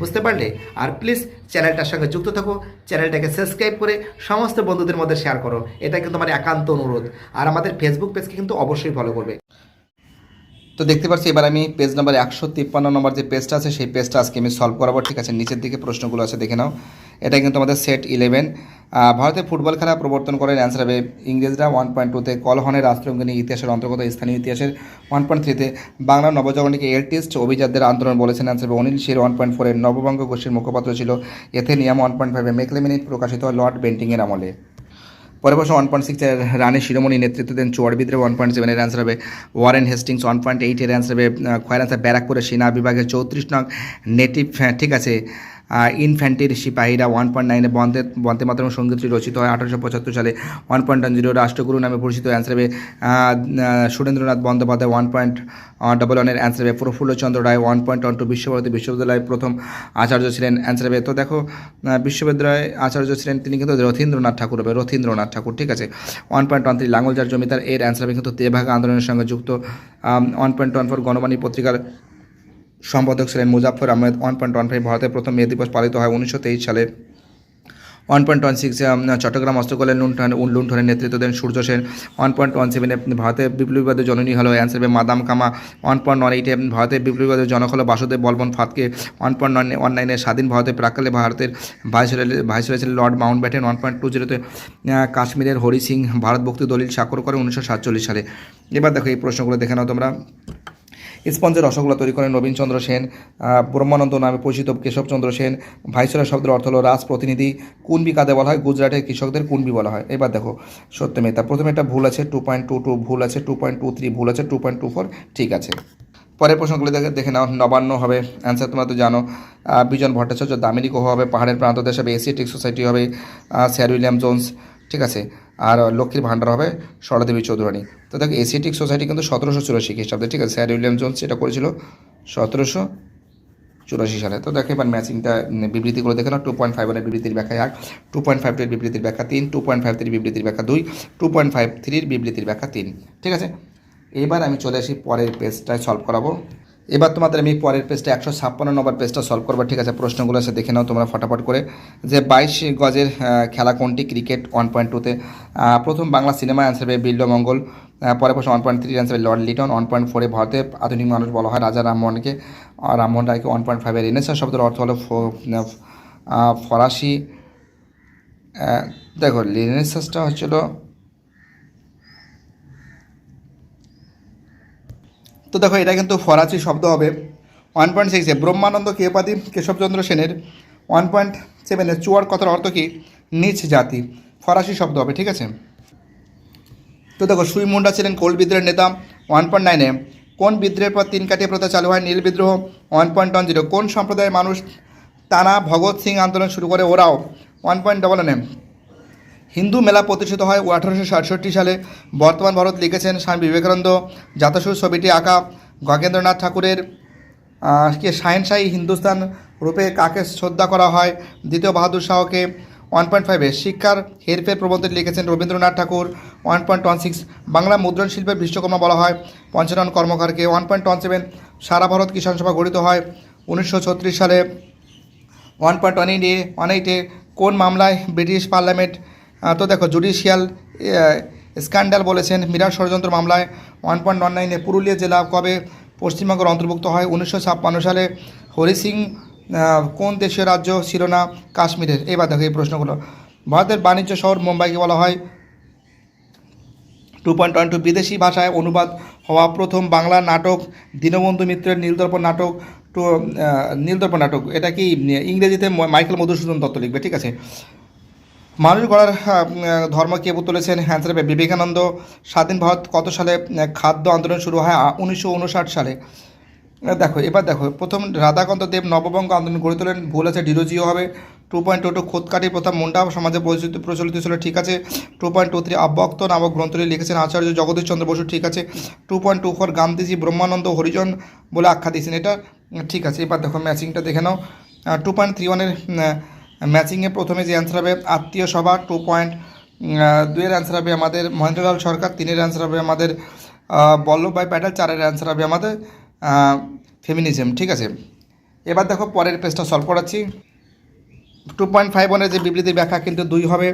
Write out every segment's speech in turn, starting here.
বুঝতে পারলে? আর প্লিজ চ্যানেলটার সঙ্গে যুক্ত থাকো। চ্যানেলটাকে সাবস্ক্রাইব করে সমস্ত বন্ধুদের মধ্যে শেয়ার করো। এটা কিন্তু আমার একান্ত অনুরোধ। আর আমাদের ফেসবুক পেজকে কিন্তু অবশ্যই ফলো করবে। তো দেখতে পাচ্ছি, এবার আমি পেজ নাম্বার একশো তিপ্পান্ন নম্বর যে পেজটা আছে, সেই পেজটা আজকে আমি সলভ করাবো। ঠিক আছে, নিচের দিকে প্রশ্নগুলো আছে, দেখে নাও। এটা কিন্তু আমাদের সেট ইলেভেন ভারতে ফুটবল খেলা প্রবর্তন করেন অ্যান্সার হবে ইংরেজরা ওয়ান পয়েন্ট টুতে কলহনের রাষ্ট্রঙ্গনী ইতিহাসের অন্তর্গত স্থানীয় ইতিহাসের ওয়ান পয়েন্ট থ্রিতে বাংলা নবজাগরণীকে এলটিস্ট অভিজাতদের আন্দোলন বলেছেন অ্যান্সার হবে অনিল শির ওয়ান পয়েন্ট ফোরের নববঙ্গ গোষ্ঠীর মুখপাত্র ছিল এথেনিয়াম। ওয়ান পয়েন্ট ফাইভে মেকলেমিনিট প্রকাশিত লর্ড বেন্টিংয়ের আমলে। পরে বছর ওয়ান পয়েন্ট সিক্সের রানী শিরোমণি নেতৃত্ব দেন চুয়াড় বিদ্রে ওয়ান পয়েন্ট সেভেনের অ্যান্সার হবে ওয়ারেন হেস্টিংস। ওয়ান পয়েন্ট এইটের অ্যান্সার হবে খয়ের অ্যান্সার ব্যারাকপুরের সেনা বিভাগের চৌত্রিশ নং নেটিভ। হ্যাঁ, ঠিক আছে। ইনফ্যান্টির সিপাহীরা ওয়ান পয়েন্ট নাইনে বন্দে বন্দে মাতরম সঙ্গীতটি রচিত হয় আঠারোশো পঁচাত্তর সালে। ওয়ান পয়েন্ট ওয়ান জিরো রাষ্ট্রগুরু নামে পরিচিত অ্যান্সার হবে Surendranath Bandyopadhyay. One point double ওয়ানের অ্যান্সার হবে Prafullachandra Ray. One point one two Visva Bharati বিশ্ববিদ্যালয়ের প্রথম আচার্য ছিলেন অ্যান্সার হবে। তো দেখো বিশ্ববিদ্যালয়ে আচার্য ছিলেন তিনি কিন্তু রথীন্দ্রনাথ ঠাকুর হবে, রথীন্দ্রনাথ ঠাকুর, ঠিক আছে? ওয়ান পয়েন্ট ওয়ান থ্রি লাঙ্গলজার জমিদার, এর অ্যান্সার হবে কিন্তু তেভাগা আন্দোলনের সঙ্গে যুক্ত। One point one four Ganabani পত্রিকার সম্পাদক ছিলেন Muzaffar Ahmed one point one five ভারতের প্রথম মে দিবস পালিত হয় উনিশশো তেইশ সালে। One point one six Chattogram অস্ত্রকলের লুণ্ঠন লুণ্ঠনের নেতৃত্ব দেন Surya Sen. One point one সেভেনে ভারতের বিপ্লবীবাদের জননী হলো answer madam Cama. One point one এইটে ভারতের বিপ্লবীবাদের জনক হলো Basudev Balwant Phadke. One point one one নাইনে স্বাধীন ভারতের প্রাকালে ভারতের ভাইসরয় ছিলেন Lord Mountbatten one point two জিরোতে কাশ্মীরের হরি সিং ভারত ভক্তি দলিল স্বাক্ষর করে উনিশশো সাতচল্লিশ সালে। এবার দেখো এই প্রশ্নগুলো দেখে নাও তোমরা। স্পঞ্জের রসগোল্লা তৈরি করেন নবীনচন্দ্র সেন ব্রহ্মানন্দ নামে পরিচিত কেশবচন্দ্র সেন, ভাইসরয় শব্দের অর্থ হলো রাজ প্রতিনিধি কুনবি কাদে বলা হয়? গুজরাটের কৃষকদের কুনবি বলা হয়। এবার দেখো, সত্য মেতা প্রথমে একটা ভুল আছে টু পয়েন্ট টু টু ভুল আছে টু পয়েন্ট টু থ্রি ভুল আছে টু পয়েন্ট টু ফোর ঠিক আছে। পরের প্রশ্নগুলো দেখে দেখে নাও, নবান্ন হবে। অ্যান্সার তোমরা তো জানো। বিজন ভট্টাচার্য দামিনী গুহ হবে? পাহাড়ের প্রান্ত দেশ হবে এসিয়াটিক সোসাইটি হবে স্যার উইলিয়াম জোন্স ঠিক আছে। আর লক্ষ্মীর ভাণ্ডার হবে সরদেবী চৌধুরানী। তো দেখো, এসিয়াটিক সোসাইটি কিন্তু সতেরোশো চুরাশি খ্রিস্টাব্দে, ঠিক আছে? স্যার উইলিয়াম জোন্স এটা করেছিল সতেরোশো চুরাশি সালে। তো দেখো, এবার ম্যাচিংটা বিবৃতিগুলো দেখে নাও। টু পয়েন্ট ফাইভ ওয়ানের বিবৃতির ব্যাখ্যা এক টু পয়েন্ট ফাইভ টুয়ের বিবৃতির ব্যাখ্যা তিন টু পয়েন্ট ফাইভ থ্রির বিবৃতির ব্যাখ্যা দুই টু পয়েন্ট ফাইভ থ্রির বিবৃতির ব্যাখ্যা তিন। ঠিক আছে? এবার আমি চলে আসি পরের পেজটায় সলভ করাবো। এবার তোমাদের আমি পরের পেজটা একশো ছাপ্পান্ন নম্বর পেজটা সলভ করব, ঠিক আছে? প্রশ্নগুলো এসে দেখে নাও তোমরা ফটাফট করে। যে বাইশ গজের খেলা কোনটি? ক্রিকেট ওয়ান পয়েন্ট টুতে প্রথম বাংলা সিনেমা অ্যান্সার হবে বিল্লমঙ্গল পরে প্রশ্ন one point three answer Lord Lytton. One point ফোরে ভারতে আধুনিক মানুষ বলা হয় রাজা রামমোহনকে রামমোহন রায়কে ওয়ান পয়েন্ট ফাইভের রেনেসার শব্দের অর্থ হলো ফরাসি। দেখো রেনেসাসটা হচ্ছিল তো দেখো, এটা কিন্তু ফরাসি শব্দ হবে। ওয়ান পয়েন্ট সিক্সে ব্রহ্মানন্দ কেপাদি কেশবচন্দ্র সেনের ওয়ান পয়েন্ট সেভেনে চুয়ার কথার অর্থ কি? নিচ জাতি। ফরাসি শব্দ হবে, ঠিক আছে? তো দেখো, সুই মুন্ডা ছিলেন কোল বিদ্রোহের নেতা। ওয়ান পয়েন্ট নাইনে কোন বিদ্রোহের পর তিন কাটিয়ে প্রথা চালু হয়? নীল বিদ্রোহ। ওয়ান পয়েন্ট ওয়ান জিরো কোন সম্প্রদায়ের মানুষ তানা ভগৎ সিং আন্দোলন শুরু করে? ওরাও। ওয়ান পয়েন্ট ডবল এনে হিন্দু মেলা প্রতিষ্ঠিত হয় আঠারোশো সাতষট্টি সালে। বর্তমান ভারত লিখেছেন স্বামী বিবেকানন্দ জাতাসুর ছবিটি আঁকা গগেন্দ্রনাথ ঠাকুরের কে শাহেনশাহী হিন্দুস্তান রূপে কাকে শ্রদ্ধা করা হয়? দ্বিতীয় বাহাদুর শাহকে ওয়ান পয়েন্ট ফাইভে শিক্ষার হেরফের প্রবন্ধটি লিখেছেন Rabindranath Thakur. One point one six Bangla মুদ্রণ শিল্পের বিশ্বকর্মা বলা হয়। Panchanan কর্মকারকে one point one seven Sara Bharat Kisan Sabha গঠিত হয় উনিশশো ছত্রিশ সালে। ওয়ান পয়েন্ট ওয়ান এইটে ওয়ান এইটে কোন মামলায় ব্রিটিশ পার্লামেন্ট তো দেখো জুডিশিয়াল স্ক্যান্ডাল বলেছেন। মিরাট ষড়যন্ত্র মামলায় ওয়ান পয়েন্ট ওয়ান নাইনে পুরুলিয়া জেলা কবে পশ্চিমবঙ্গের অন্তর্ভুক্ত হয়? উনিশশো ছাপ্পান্ন সালে হরি সিং কোন দেশীয় রাজ্য ছিল না? কাশ্মীরের। এবার দেখো এই প্রশ্নগুলো। ভারতের বাণিজ্য শহর মুম্বাইকে বলা হয় টু পয়েন্ট ওয়ান টু বিদেশি ভাষায় অনুবাদ হওয়া প্রথম বাংলা নাটক, দীনবন্ধু মিত্রের নীলদর্পণ নাটক টু নীলদর্পণ নাটক। এটা কি, ইংরেজিতে মাইকেল মধুসূদন দত্ত লিখবে, ঠিক আছে? মানুষ গড়ার আহ, ধর্ম কে তুলেছেন হ্যান্সার হবে বিবেকানন্দ। স্বাধীন ভারত কত সালে খাদ্য আন্দোলন শুরু হয়? উনিশশো উনষাট সালে। দেখো এবার দেখো প্রথম রাধাকান্ত দেব নববঙ্গ আন্দোলন গড়ে তোলেন ভুল আছে ডিরোজিও হবে। টু পয়েন্ট টু টু খোদকাঠি প্রথম মুন্ডা সমাজে প্রচলিত ছিল ঠিক আছে। Two point two three Abyakta নামক গ্রন্থটি লিখেছেন আচার্য জগদীশ চন্দ্র বসু ঠিক আছে। Two point two four Gandhiji Brahmananda Harijan বলে আখ্যা দিয়েছেন এটা ঠিক আছে। এবার দেখো ম্যাচিংটা দেখে নাও। টু পয়েন্ট থ্রি ওয়ানের ম্যাচিংয়ে প্রথমে যে অ্যান্সার হবে, আত্মীয় সভা টু পয়েন্ট দুইয়ের অ্যান্সার হবে আমাদের মহেন্দ্রলাল সরকার, তিনের অ্যান্সার হবে আমাদের বল্লভভাই প্যাটেল, চারের অ্যান্সার হবে আমাদের ফেমিনিজম ঠিক আছে? এবার দেখো পরের পেজটা সলভ করাচ্ছি। টু পয়েন্ট ফাইভ ওয়ানের যে বিবৃতির ব্যাখ্যা কিন্তু দুই হবে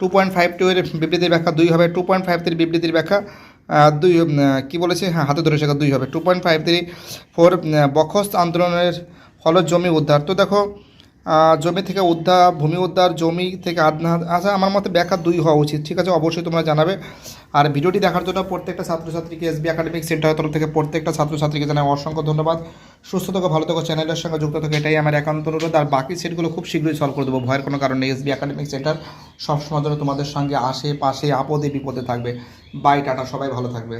টু পয়েন্ট ফাইভ টু এর বিবৃতির ব্যাখ্যা দুই হবে টু পয়েন্ট ফাইভ থ্রির বিবৃতির ব্যাখ্যা দুই কী বলেছে? হ্যাঁ হাতে ধরে শেখা দুই হবে। Two point five three four Bakasht আন্দোলনের ফল জমি উদ্ধার। তো দেখো জমি থেকে উদ্ধার, ভূমি উদ্ধার, জমি থেকে আদনা আচ্ছা আমার মতে ব্যাখ্যা দুই হওয়া উচিত। ঠিক আছে, অবশ্যই তোমরা জানাবে। আর ভিডিওটি দেখার জন্য প্রত্যেকটা ছাত্রছাত্রীকে এসবি একাডেমিক সেন্টারের তরফ থেকে প্রত্যেকটা ছাত্রছাত্রীকে জানাই অসংখ্য ধন্যবাদ। সুস্থ থাকো, ভালো থাকো, চ্যানেলের সঙ্গে যুক্ত থাকো, এটাই আমার একান্ত অনুরোধ। আর বাকি সেটগুলো খুব শীঘ্রই সলভ করে দেবো। ভয়ের কোনো কারণ এসবি একাডেমিক সেন্টার সবসময় জন্য তোমাদের সঙ্গে আশেপাশে আপদে, বিপদে থাকবে। বাই টাটা, সবাই ভালো থাকবে।